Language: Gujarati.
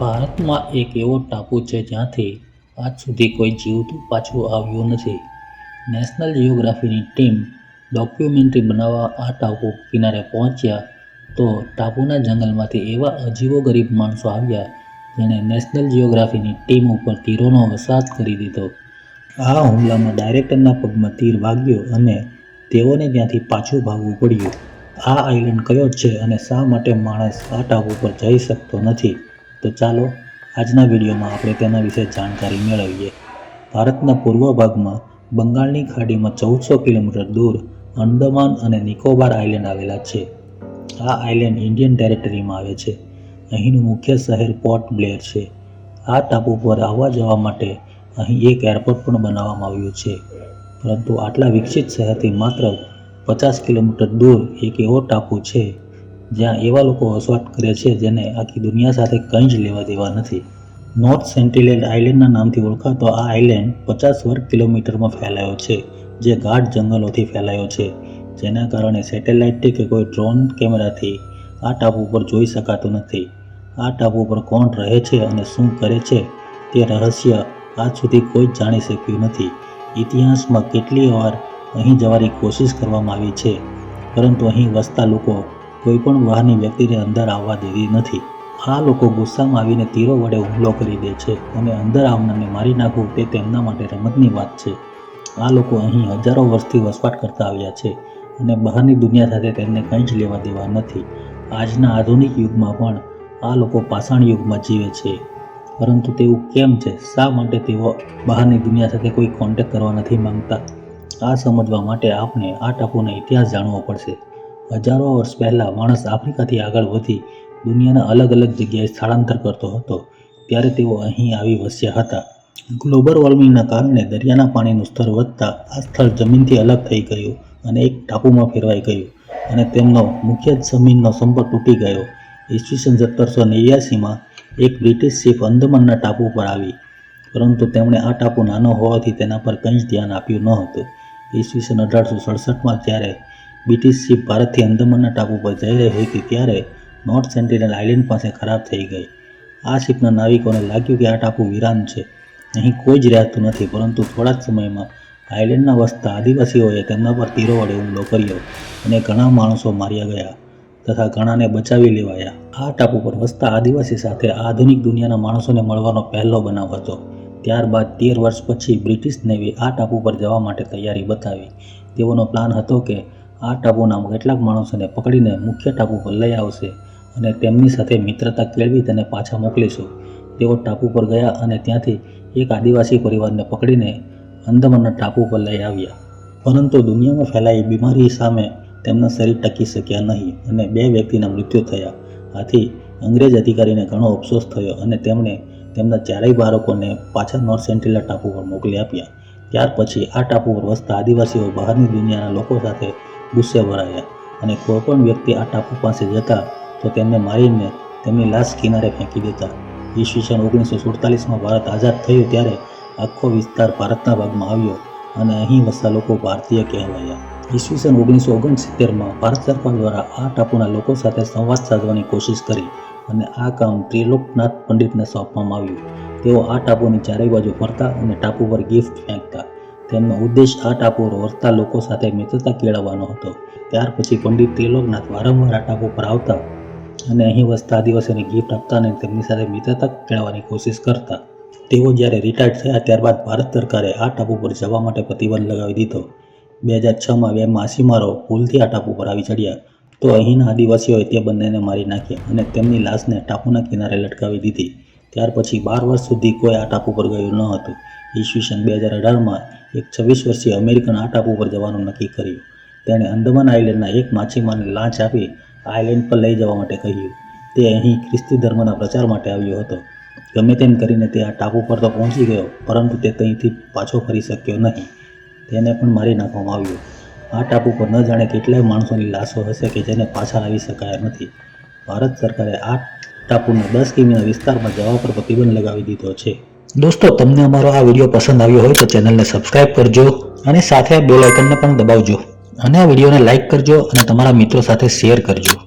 ભારતમાં એક એવો ટાપુ છે જ્યાંથી આજ સુધી કોઈ જીવતું પાછું આવ્યું નથી. નેશનલ જિયોગ્રાફીની ટીમ ડોક્યુમેન્ટરી બનાવવા આ ટાપુ કિનારે પહોંચ્યા તો ટાપુના જંગલમાંથી એવા અજીવો ગરીબ માણસો આવ્યા જેણે નેશનલ જિયોગ્રાફીની ટીમ ઉપર તીરોનો વરસાદ કરી દીધો. આ હુમલામાં ડાયરેક્ટરના પગમાં તીર વાગ્યો અને તેઓને ત્યાંથી પાછું ભાગવું પડ્યું. આ આઇલેન્ડ કયો છે અને શા માટે માણસ આ ટાપુ પર જઈ શકતો નથી? તો ચાલો આજના વિડીયોમાં આપણે તેના વિશે જાણકારી મેળવીએ. ભારતના પૂર્વ ભાગમાં બંગાળની ખાડીમાં ચૌદસો કિલોમીટર દૂર અંડમાન અને નિકોબાર આઇલેન્ડ આવેલા છે. આ આઇલેન્ડ ઇન્ડિયન ટેરેટરીમાં આવે છે. અહીંનું મુખ્ય શહેર પોર્ટ બ્લેર છે. આ ટાપુ પર આવવા જવા માટે અહીં એક એરપોર્ટ પણ બનાવવામાં આવ્યું છે. પરંતુ આટલા વિકસિત શહેરથી માત્ર પચાસ કિલોમીટર દૂર એક એવો ટાપુ છે જ્યાં એવા લોકો વસવાટ કરે છે જેને આખી દુનિયા સાથે કંઈ જ લેવા દેવા નથી. નોર્થ સેન્ટિલેન્ડ આઇલેન્ડના નામથી ઓળખાતો આ આઇલેન્ડ પચાસ વર્ગ કિલોમીટરમાં ફેલાયો છે, જે ગાઢ જંગલોથી ફેલાયો છે, જેના કારણે સેટેલાઇટથી કે કોઈ ડ્રોન કેમેરાથી આ ટાપુ પર જોઈ શકાતું નથી. આ ટાપુ પર કોણ રહે છે અને શું કરે છે તે રહસ્ય આજ સુધી કોઈ જ જાણી શક્યું નથી. ઇતિહાસમાં કેટલી વાર અહીં જવાની કોશિશ કરવામાં આવી છે, પરંતુ અહીં વસતા લોકો કોઈ પણ બહારની વ્યક્તિને અંદર આવવા દેતી નથી. આ લોકો ગુસ્સામાં આવીને તીરો વડે હુમલો કરી દે છે અને અંદર આવનારને મારી નાખવું તે તેમના માટે રમતની વાત છે. આ લોકો અહીં હજારો વર્ષથી વસવાટ કરતા આવ્યા છે અને બહારની દુનિયા સાથે તેમને કંઈ જ લેવા દેવા નથી. આજના આધુનિક યુગમાં પણ આ લોકો પાષાણ યુગમાં જીવે છે. પરંતુ તેવું કેમ છે? શા માટે તેઓ બહારની દુનિયા સાથે કોઈ કોન્ટેક્ટ કરવા નથી માંગતા? આ સમજવા માટે આપણે આ ટાપુનો ઇતિહાસ જાણવો પડશે. હજારો વર્ષ પહેલાં માણસ આફ્રિકાથી આગળ વધી દુનિયાના અલગ અલગ જગ્યાએ સ્થળાંતર કરતો હતો. ત્યારે તેઓ અહીં આવી વસ્યા હતા. ગ્લોબલ વોર્મિંગના કારણે દરિયાના પાણીનું સ્તર વધતા આ સ્થળ જમીનથી અલગ થઈ ગયું અને એક ટાપુમાં ફેરવાઈ ગયું અને તેમનો મુખ્ય જમીનનો સંપર્ક તૂટી ગયો. ઈસવીસન સત્તરસો નેવ્યાસીમાં એક બ્રિટિશ શિપ અંદમાનના ટાપુ પર આવી, પરંતુ તેમણે આ ટાપુ નાનો હોવાથી તેના પર કંઈ જ ધ્યાન આપ્યું ન હતું ઈસવીસન અઢારસો સડસઠમાં જ્યારે બ્રિટિશ શિપ ભારતથી અંદમાનના ટાપુ પર જઈ રહી હતી ત્યારે નોર્થ સેન્ટિનલ આઇલેન્ડ પાસે ખરાબ થઈ ગઈ. આ શિપના નાવિકોને લાગ્યું કે આ ટાપુ વિરાન છે. અહીં કોઈ જ રહેતું નથી, પરંતુ થોડા જ સમયમાં આઇલેન્ડના વસતા આદિવાસીઓએ તેમના પર તીરો વડે હુમલો કર્યો અને ઘણા માણસો માર્યા ગયા તથા ઘણાને બચાવી લેવાયા. આ ટાપુ પર વસતા આદિવાસી સાથે આધુનિક દુનિયાના માણસોને મળવાનો પહેલો બનાવ હતો. ત્યારબાદ તેર વર્ષ પછી બ્રિટિશ નેવી આ ટાપુ પર જવા માટે તૈયારી બતાવી. તેઓનો પ્લાન હતો કે આ ટાપુના કેટલાક માણસોને પકડીને મુખ્ય ટાપુ પર લઈ આવશે અને તેમની સાથે મિત્રતા કેળવી તેને પાછા મોકલીશું. તેઓ ટાપુ પર ગયા અને ત્યાંથી એક આદિવાસી પરિવારને પકડીને અંદમાનના ટાપુ પર લઈ આવ્યા. પરંતુ દુનિયામાં ફેલાયેલી બીમારી સામે તેમના શરીર ટકી શક્યા નહીં અને બે વ્યક્તિના મૃત્યુ થયા. આથી અંગ્રેજ અધિકારીને ઘણો અફસોસ થયો અને તેમણે તેમના ચારેય બાળકોને પાછા નોર્થ સેન્ટ્રિલા ટાપુ પર મોકલી આપ્યા. ત્યાર પછી આ ટાપુ પર વસતા આદિવાસીઓ બહારની દુનિયાના લોકો સાથે ગુસ્સે ભરાયા અને કોઈ પણ વ્યક્તિ આ ટાપુ પાસે જતા તો તેમને મારીને તેમની લાશ કિનારે ફેંકી દેતા. ઈસવીસન ઓગણીસો સુડતાલીસમાં ભારત આઝાદ થયું ત્યારે આખો વિસ્તાર ભારતના ભાગમાં આવ્યો અને અહીં વસતા લોકો ભારતીય કહેવાયા. ઈસવીસન ઓગણીસો ઓગણસિત્તેરમાં ભારત સરકાર દ્વારા આ ટાપુના લોકો સાથે સંવાદ સાધવાની કોશિશ કરી અને આ કામ ત્રિલોકનાથ પંડિતને સોંપવામાં આવ્યું. તેઓ આ ટાપુની ચારેય બાજુ ફરતા અને ટાપુ પર ગિફ્ટ ફેંકતા. તેમનો ઉદ્દેશ આ ટાપુ વસતા લોકો સાથે મિત્રતા કેળવવાનો હતો. ત્યાર પછી પંડિત ત્રિલોકનાથ વારંવાર આ ટાપુ પર આવતા અને અહીં વસતા આદિવાસીઓને ગિફ્ટ આપતા અને તેમની સાથે મિત્રતા કેળવવાની કોશિશ કરતા. તેઓ જ્યારે રિટાયર્ડ થયા ત્યારબાદ ભારત સરકારે આ ટાપુ પર જવા માટે પ્રતિબંધ લગાવી દીધો. બે હજાર છમાં બે માછીમારો ભૂલથી આ ટાપુ પર આવી ચડ્યા. તો અહીંના આદિવાસીઓએ તે બંનેને મારી નાખ્યા અને તેમની લાશને ટાપુના કિનારે લટકાવી દીધી. ત્યાર પછી બાર વર્ષ સુધી કોઈ આ ટાપુ પર ગયું ન હતું. ઈસવીસન બે હજાર અઢારમાં એક છવ્વીસ વર્ષીય અમેરિકન આ ટાપુ પર જવાનું નક્કી કર્યું. તેણે અંદમાન આઇલેન્ડના એક માછીમારને લાંચ આપી આઇલેન્ડ પર લઈ જવા માટે કહ્યું. તે અહીં ખ્રિસ્તી ધર્મના પ્રચાર માટે આવ્યો હતો. ગમે તેમ કરીને તે આ ટાપુ પર તો પહોંચી ગયો, પરંતુ તે અહીંથી પાછો ફરી શક્યો નહીં. તેને પણ મારી નાખવામાં આવ્યો. આ ટાપુ પર ન જાણે કેટલાય માણસોની લાશો હશે કે જેને પાછા લાવી શકાયા નથી. ભારત સરકારે આ ટાપુના દસ કિમીના વિસ્તારમાં જવા પર પ્રતિબંધ લગાવી દીધો છે. દોસ્તો, તમને અમારો આ વીડિયો પસંદ આવ્યો હોય તો ચેનલને સબસ્ક્રાઇબ કરજો અને સાથે બેલ આઇકનને પણ દબાવજો. અને આ વિડીયોને લાઇક કરજો અને તમારા મિત્રો સાથે શેર કરજો.